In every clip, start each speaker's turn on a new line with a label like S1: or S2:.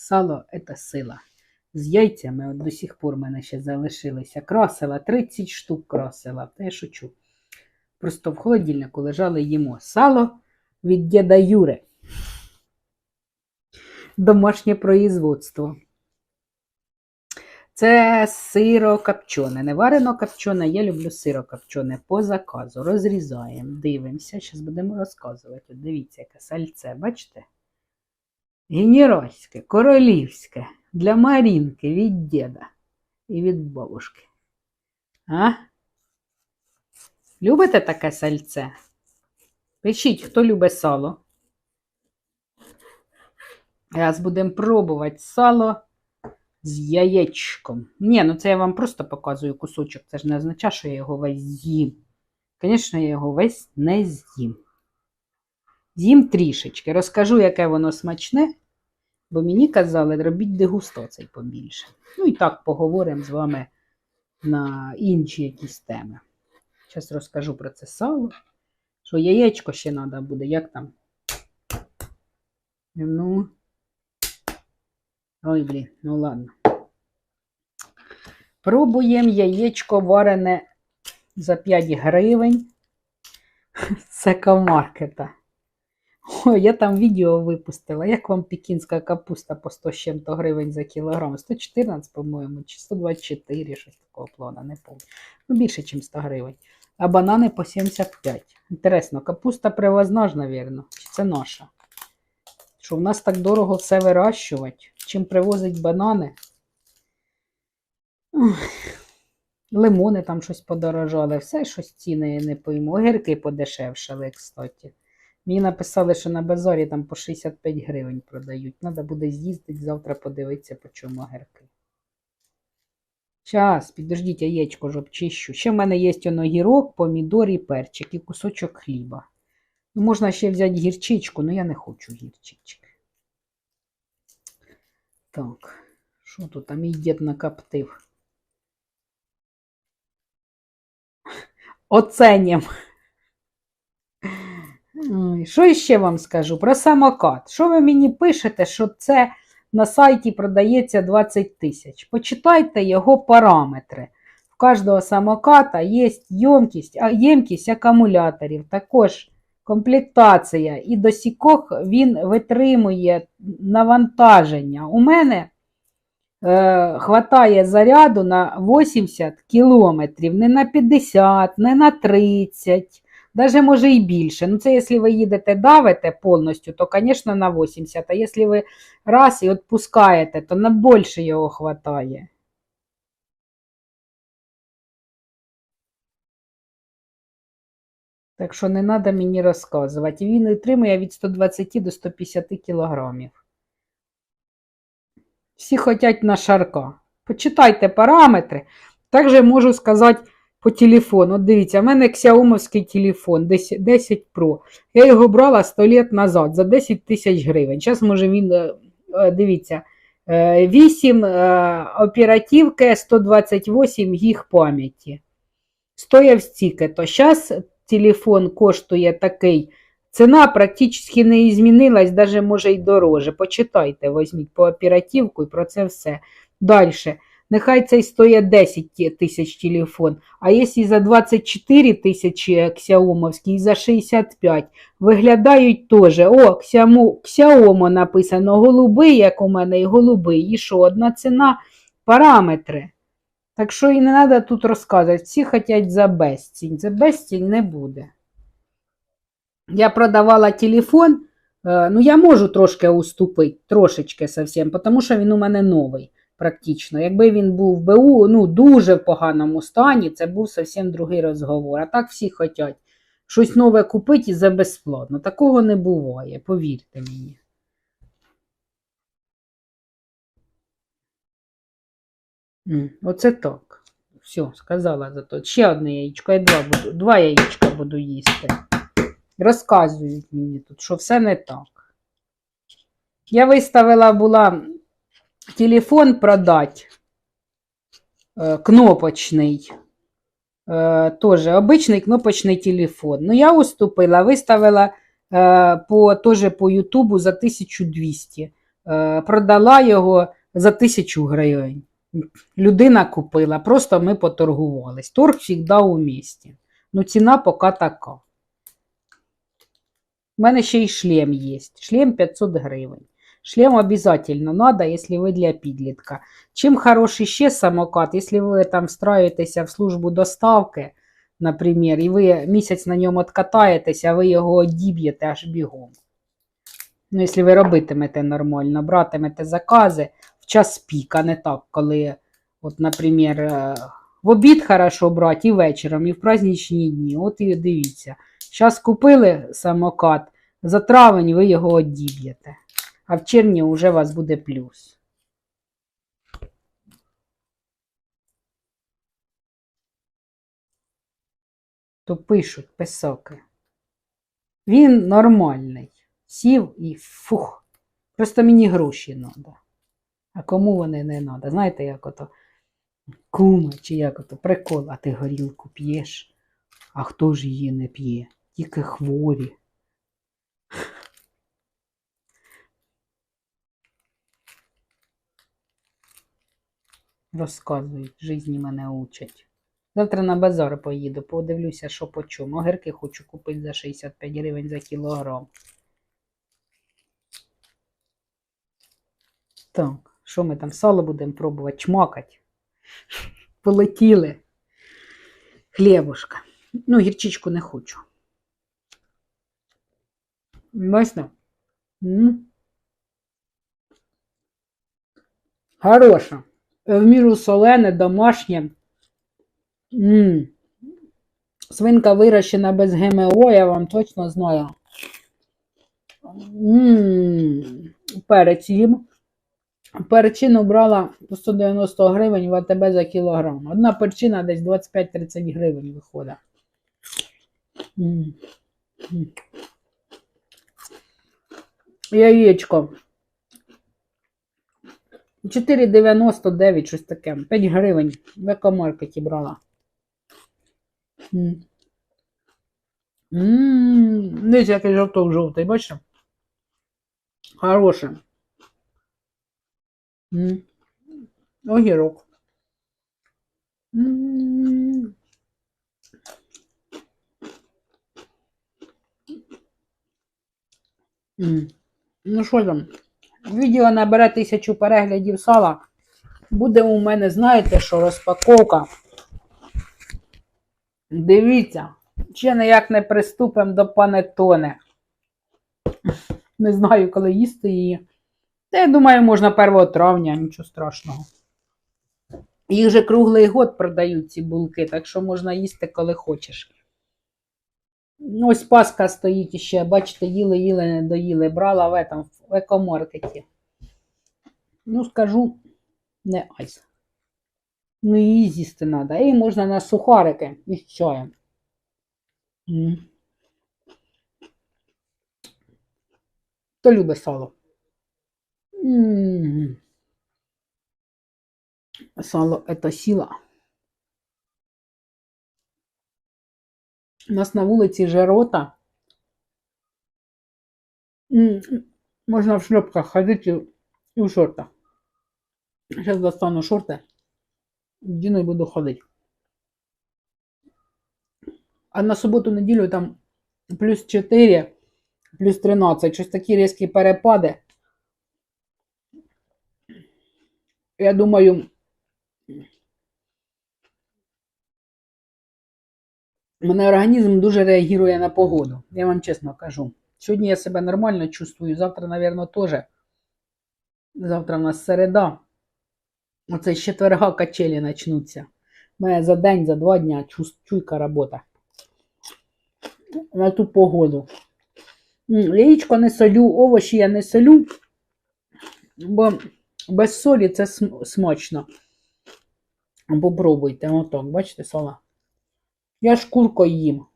S1: Сало це сила. З яйцями от до сих пор в мене ще залишилися. Красила, 30 штук красила. Та я шучу. Просто в холодильнику лежали їмо сало від діда Юри. Домашнє производство. Це сиро копчене. Не варено копчене, я люблю сиро копчене по заказу. Розрізаємо, дивимося. Зараз будемо розказувати. Дивіться, яке сальце, бачите? Генеральське, королівське, для Марінки від діда і від бабушки. А? Любите таке сальце? Пишіть, хто любить сало. Зараз будемо пробувати сало з яєчком. Ні, ну це я вам просто показую кусочок. Це ж не означає, що я його весь з'їм. Звісно, я його весь не з'їм. З'їм трішечки. Розкажу, яке воно смачне, бо мені казали, робіть дегустацій побільше. Ну і так поговоримо з вами на інші якісь теми. Зараз розкажу про це сало. Що яєчко ще треба буде, як там? Ну. Ой, блін, ну ладно. Пробуємо яєчко варене за 5 гривень. З екомаркета. Ой, я там відео випустила. Як вам пекінська капуста по 100 з чим-то гривень за кілограм? 114, по-моєму, чи 124, щось такого плана, не пам'ятаю. Ну, більше, ніж 100 гривень. А банани по 75. Інтересно, капуста привозна ж, навірно. Чи це наша? Що в нас так дорого все вирощувати? Чим привозить банани? Лимони там щось подорожали, все щось ціни не пойму. Огірки подешевшали, кстати. Мені написали, що на базарі там по 65 гривень продають. Треба буде з'їздити завтра подивитися, по чому огірки. Щас, підождіть, яєчко ж обчищу. Ще в мене є огірок, помідор і перчик, і кусочок хліба. Ну, можна ще взяти гірчичку, але я не хочу гірчички. Так, що тут там мій дід накоптив? Оценім. Що ще вам скажу про самокат? Що ви мені пишете, що це на сайті продається 20 тисяч? Почитайте його параметри. В кожного самоката є ємкість, а, ємкість акумуляторів, також комплектація. І до сікох він витримує навантаження. У мене е, хватає заряду на 80 кілометрів, не на 50, не на 30. Даже може і більше. Ну, це якщо ви їдете давите повністю, то, звісно, на 80. А якщо ви раз і відпускаєте, то на більше його хватає. Так що не треба мені розказувати. Він витримує від 120 до 150 кілограмів. Всі хочуть на шарка. Почитайте параметри. Також можу сказати по телефону. Дивіться, в мене Xiaomi телефон 10, 10 Pro. Я його брала 100 лет назад за 10 тисяч гривень. Зараз, може, він, е, е, дивіться, е, 8 е, оперативки, 128 гіг пам'яті. Стояв стільки, то зараз телефон коштує такий. Ціна практично не змінилась, навіть може й дороже. Почитайте, візьміть по оперативку і про це все. Далі. Нехай цей стоїть 10 тисяч телефон, а якщо за 24 тисячі ксяомовський і за 65, виглядають теж. О, ксямо, ксяомо написано голубий, як у мене, і голубий. І що, одна ціна, параметри. Так що і не треба тут розказувати. Всі хочуть за безцінь. За безцінь не буде. Я продавала телефон, е, ну я можу трошки уступити, трошечки совсем, тому що він у мене новий практично. Якби він був в БУ, ну дуже в поганому стані, це був зовсім другий розговор. А так всі хочуть щось нове купити за безплатно. Такого не буває, повірте мені. Оце так. Все, сказала за то. Ще одне яєчко, я два буду, два яєчка буду їсти. Розказують мені тут, що все не так. Я виставила була телефон продати. е, Кнопочний. Е, Тоже обичний кнопочний телефон. Ну, я уступила, виставила е, по, тоже по Ютубу за 1200. е, продала його за тисячу гривень. Людина купила, просто ми поторгувались. Торг завжди у місті. Ну, ціна поки така. У мене ще й шлем є. Шлем 500 гривень. Шлем обязательно надо, если ви для підлітка. Чим хороший ще самокат, якщо ви там встраєтеся в службу доставки, наприклад, і ви місяць на ньому откатаєтеся, а ви його одіб'єте аж бігом. Ну, якщо ви робитимете нормально, братимете закази в час пік, не так, коли, от, наприклад, е, в обід хорошо брати і вечором, і в праздничні дні. От і дивіться. Зараз купили самокат, за травень ви його одіб'єте, а в червні вже у вас буде плюс. То пишуть писоки. Він нормальний. Сів і фух. Просто мені гроші треба. А кому вони не треба? Знаєте, як ото кума, чи як ото прикол, а ти горілку п'єш, а хто ж її не п'є? Тільки хворі. Розказують, житті мене учать. Завтра на базар поїду, подивлюся, що по чому. Огірки хочу купити за 65 гривень за кілограм. Так, що ми там сало будемо пробувати? Чмакать. Полетіли. Хлібушка. Ну, гірчичку не хочу. Бачите? М. Хороша. В міру солене, домашнє. М. Свинка вирощена без ГМО, я вам точно знаю. М. Перець їм. Перчину брала по 190 гривень в АТБ за кілограм. Одна перчина десь 25-30 гривень виходить. М. М. Яєчко. 4,99, щось таке. 5 гривень в екомаркеті брала. Дивіться, який жовток жовтий, бачите? Хороше. Огірок. Ну що там? Відео набере тисячу переглядів сала. Буде у мене, знаєте, що розпаковка. Дивіться, ще ніяк не приступимо до панетони. Не знаю, коли їсти її. Та я думаю, можна 1 травня, нічого страшного. Їх же круглий год продають ці булки, так що можна їсти, коли хочеш. Ну, Ось паска стоїть іще, бачите, їли, їли, не доїли. Брала в, этом, в екомаркеті. Ну, скажу, не айс. Ну, її з'їсти треба. І можна на сухарики із чаєм. М. Хто любить сало? М. Сало это сила. У нас на вулиці Жерота. М, Можна в шльопках ходити і в шортах. Зараз достану шорти. Вдіну і буду ходити. А на суботу-неділю там плюс 4, плюс 13. Щось такі різкі перепади. Я думаю, мене організм дуже реагує на погоду. Я вам чесно кажу. Сьогодні я себе нормально чувствую, завтра, мабуть, теж. Завтра в нас середа. Оце з четверга качелі почнуться. У мене за день, за два дня чуйка робота. На ту погоду. Яєчко не солю, овочі я не солю, бо без солі це смачно. Попробуйте, отак, бачите, сола. Я шкурку їм.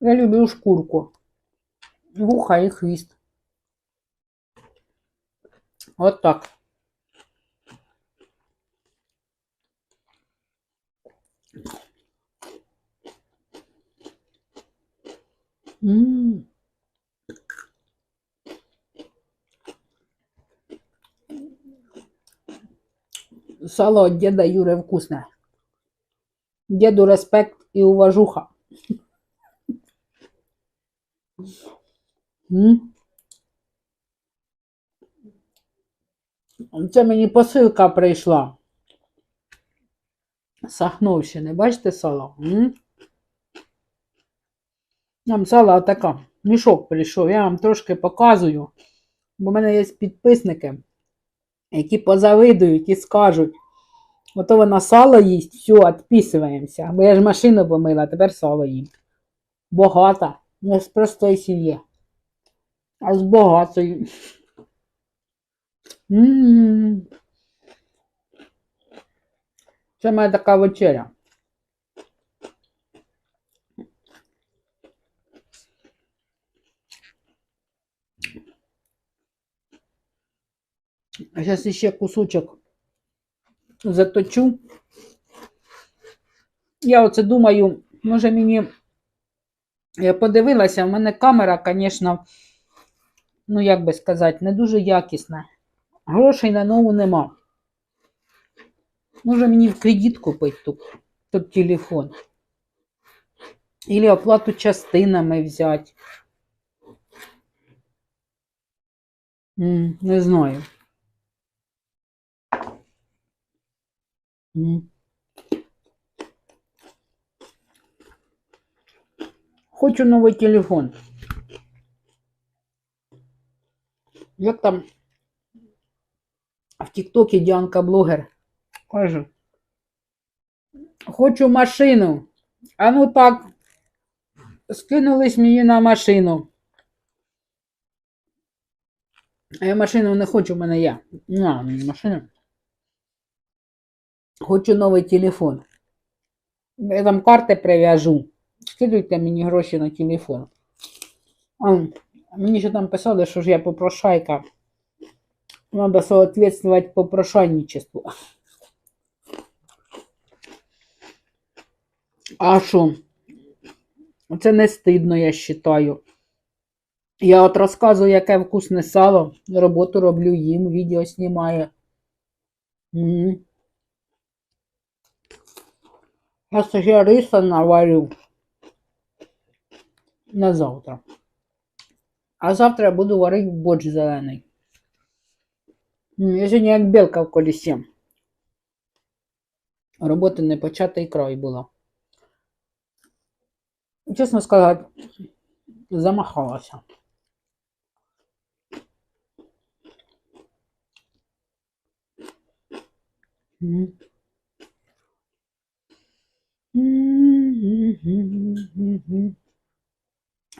S1: Я люблю шкурку. Вуха і хвіст. От так. М. Сало от діда Юри вкусне. Діду респект і уважуха. Це мені посилка прийшла. Сахновщини. Бачите сало? Нам сало така. Мішок прийшов. Я вам трошки показую. Бо в мене є підписники, які позавидують і скажуть. Ото вона сало їсть, все, відписуємося. Бо я ж машину помила, тепер сало їм. Багата. Не з простої сім'ї. А з багатої. М. Це моя така вечеря. А зараз ще кусочок заточу. Я оце думаю, може мені. Я подивилася, в мене камера, звісно, ну як би сказати, не дуже якісна. Грошей на нову нема. Може мені в кредит купити тут, тут телефон. Или оплату частинами взяти. Не знаю. М. Хочу новий телефон. Як там в Тіктокі Діанка блогер каже. Хочу машину. А ну так, скинулись мені на машину. А я машину не хочу, в мене є. На, мені машину. Хочу новий телефон. Я там карти прив'яжу. Скидуйте мені гроші на телефон. А, мені ще там писали, що ж я попрошайка. Надо соответствовать попрошайничеству. А що? Це не стидно, я вважаю. Я от розказую, яке вкусне сало. Роботу роблю їм, відео знімаю. Угу. Я ще риса наварю на завтра. А завтра я буду варити борщ зелений. Я сьогодні як білка в колісі. Роботи не почата і край була. Чесно сказати, замахалася. М.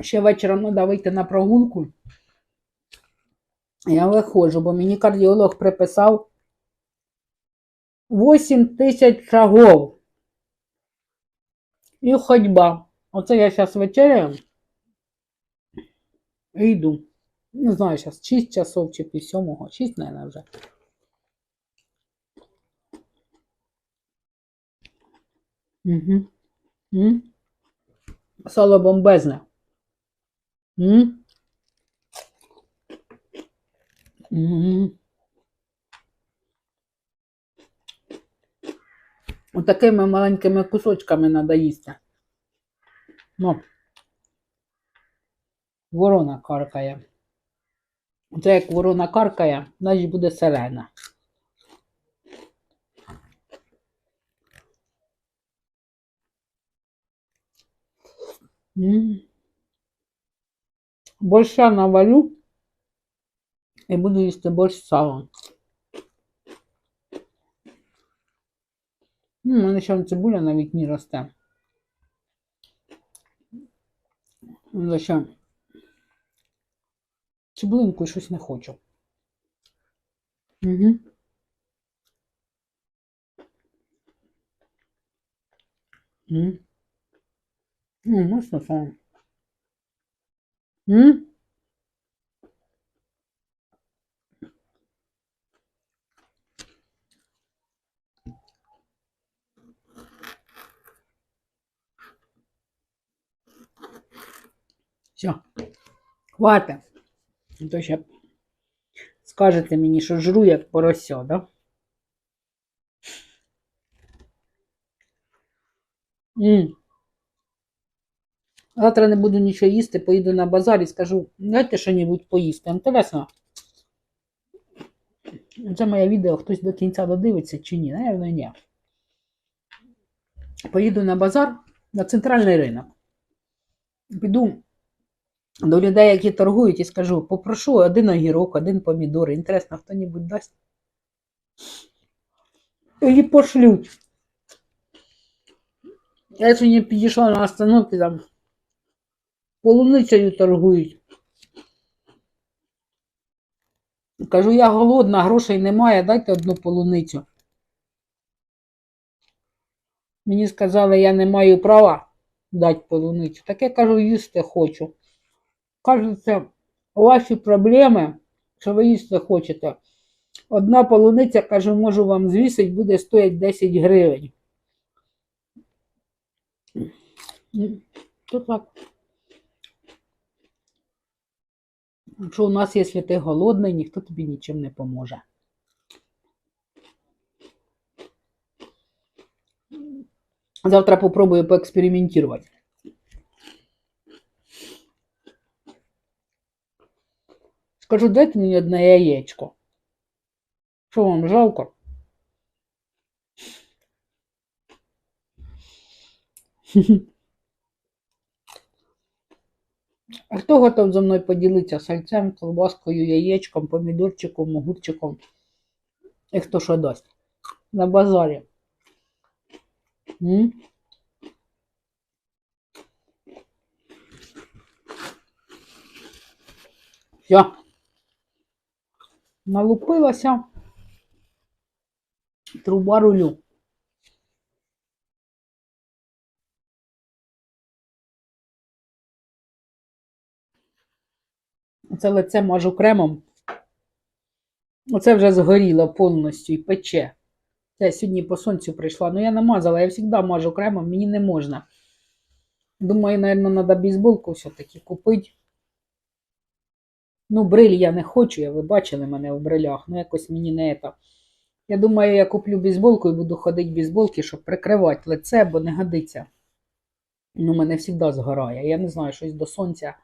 S1: Ще вечором треба вийти на прогулку. Я виходжу, бо мені кардіолог приписав 8 тисяч шагов. І ходьба. Оце я зараз вечеряю. І йду. Не знаю, зараз 6 часов чи пів сьомого. 6, мабуть, вже. Угу. М? Сало бомбезне. М? М. Отакими маленькими кусочками треба їсти. Ну. Ворона каркає. Це як ворона каркає, значить буде сирена. М. Борща навалю і буду їсти борщ з салом. Ну, у мене ще цибуля на вікні росте. Ну, ще цибулинку щось не хочу. Угу. М. Ну, ну, М, Можна сам. М? Все, хватит, А то ще скажете мені, що жру, як поросьо, да? М. Завтра не буду нічого їсти, поїду на базар і скажу, дайте що-небудь поїсти. Інтересно. Це моє відео хтось до кінця додивиться чи ні? Наверно, ні. Поїду на базар на центральний ринок. Піду до людей, які торгують, і скажу, попрошу один огірок, один помідор. Інтересно, хто-небудь дасть. І пошлють. Я сьогодні підійшла на остановці, там полуницею торгують. Кажу, я голодна, грошей немає, дайте одну полуницю. Мені сказали, я не маю права дати полуницю. Так я кажу, їсти хочу. Кажуть, це ваші проблеми, що ви їсти хочете. Одна полуниця, кажу, можу вам звісить, буде стоїть 10 гривень. М, То так. Якщо у нас, якщо ти голодний, ніхто тобі нічим не поможе. Завтра попробую поекспериментувати. Скажу, дайте мені одне яєчко. Що вам жалко? А хто готов зі мною поділитися сальцем, колбаскою, яєчком, помідорчиком, огурчиком? І хто що дасть? На базарі. М? Все. Налупилася. Труба рулю. Оце лице мажу кремом. Оце вже згоріло повністю і пече. Я сьогодні по сонцю прийшла. Ну я намазала, я завжди мажу кремом, мені не можна. Думаю, мабуть, треба бейсболку все-таки купити. Ну, бриль я не хочу, я ви бачили мене в брилях, ну якось мені не це. Я думаю, я куплю бейсболку і буду ходити в бейсболки, щоб прикривати лице, бо не годиться. Ну, мене завжди згорає. Я не знаю, щось до сонця